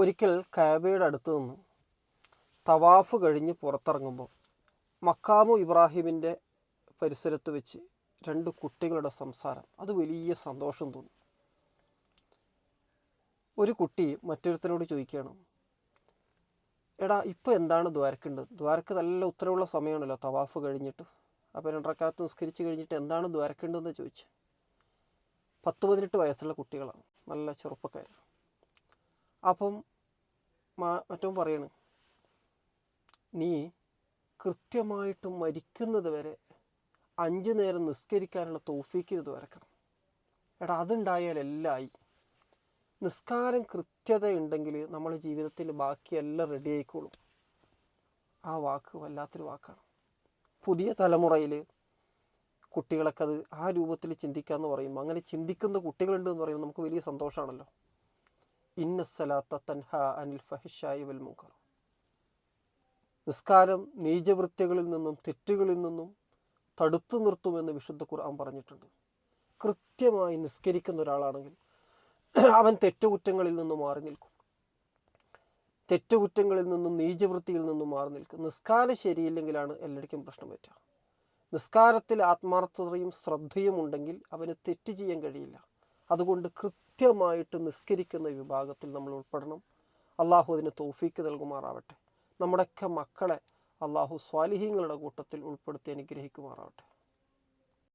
ഒരിക്കൽ കാബയുടെ അടുത്ത് നിന്ന്. തവാഫ് കഴിഞ്ഞ് പുറത്തിറങ്ങുമ്പോൾ മക്കാമു ഇബ്രാഹിമിന്റെ പരിസരത്ത് വെച്ച് രണ്ട് കുട്ടികളുടെ സംസാരം. അത് വലിയ സന്തോഷം തോന്നി. ഒരു കുട്ടി മറ്റൊരുത്തനോട് ചോദിക്കുകയാണ് എടാ ഇപ്പോൾ എന്താണ് ദ്വാരക്കുണ്ട് ദ്വാരക്ക് നല്ല ഉത്തരവുള്ള സമയമാണല്ലോ തവാഫ് കഴിഞ്ഞിട്ട്. അപ്പോൾ രണ്ടരക്കാലത്ത് നിസ്കരിച്ച് കഴിഞ്ഞിട്ട് എന്താണ് ദ്വാരക്കേണ്ടതെന്ന് ചോദിച്ചു. പത്ത് പതിനെട്ട് വയസ്സുള്ള കുട്ടികളാണ്. നല്ല ചെറുപ്പക്കാർ അപ്പം മാ- മറ്റവൻ പറയണ് നീ കൃത്യമായിട്ട് മരിക്കുന്നത് വരെ അഞ്ച് നേരം നിസ്കരിക്കാനുള്ള തോഫീക്കിന് വരക്കണം. എടാ അതുണ്ടായാൽ എല്ലാം നിസ്കാരം കൃത്യതയുണ്ടെങ്കിൽ നമ്മുടെ ജീവിതത്തിൽ ബാക്കിയെല്ലാം റെഡി ആയിക്കോളും. ആ വാക്ക് വല്ലാത്തൊരു വാക്കാണ്. പുതിയ തലമുറയിൽ കുട്ടികളൊക്കെ അത് ആ രൂപത്തിൽ ചിന്തിക്കാന്ന് പറയുമ്പോൾ അങ്ങനെ ചിന്തിക്കുന്ന കുട്ടികളുണ്ട് എന്ന് പറയുമ്പോൾ നമുക്ക് വലിയ സന്തോഷമാണല്ലോ നിസ്കാരം നീചവൃത്തികളിൽ നിന്നും തെറ്റുകളിൽ നിന്നും തടുത്തു നിർത്തുമെന്ന് വിശുദ്ധ ഖുർആൻ പറഞ്ഞിട്ടുണ്ട്. കൃത്യമായി നിസ്കരിക്കുന്ന ഒരാളാണെങ്കിൽ അവൻ തെറ്റുകുറ്റങ്ങളിൽ നിന്നും മാറി നിൽക്കും. തെറ്റുകുറ്റങ്ങളിൽ നിന്നും നീചവൃത്തിയിൽ നിന്നും മാറി നിൽക്കും. നിസ്കാരം ശരിയില്ലെങ്കിലാണ് എല്ലാവർക്കും പ്രശ്നം പറ്റുക നിസ്കാരത്തിൽ ആത്മാർത്ഥതയും ശ്രദ്ധയും ഉണ്ടെങ്കിൽ അവന് തെറ്റ് ചെയ്യാൻ കഴിയില്ല. അതുകൊണ്ട് കൃത്യമായിട്ട് നിസ്കരിക്കുന്ന വിഭാഗത്തിൽ നമ്മൾ ഉൾപ്പെടണം. അള്ളാഹു അതിന് തോഫീക്ക് നൽകുമാറാവട്ടെ. നമ്മുടെയൊക്കെ മക്കളെ അള്ളാഹു സ്വാലിഹീങ്ങളുടെ കൂട്ടത്തിൽ ഉൾപ്പെടുത്തി അനുഗ്രഹിക്കുമാറാവട്ടെ.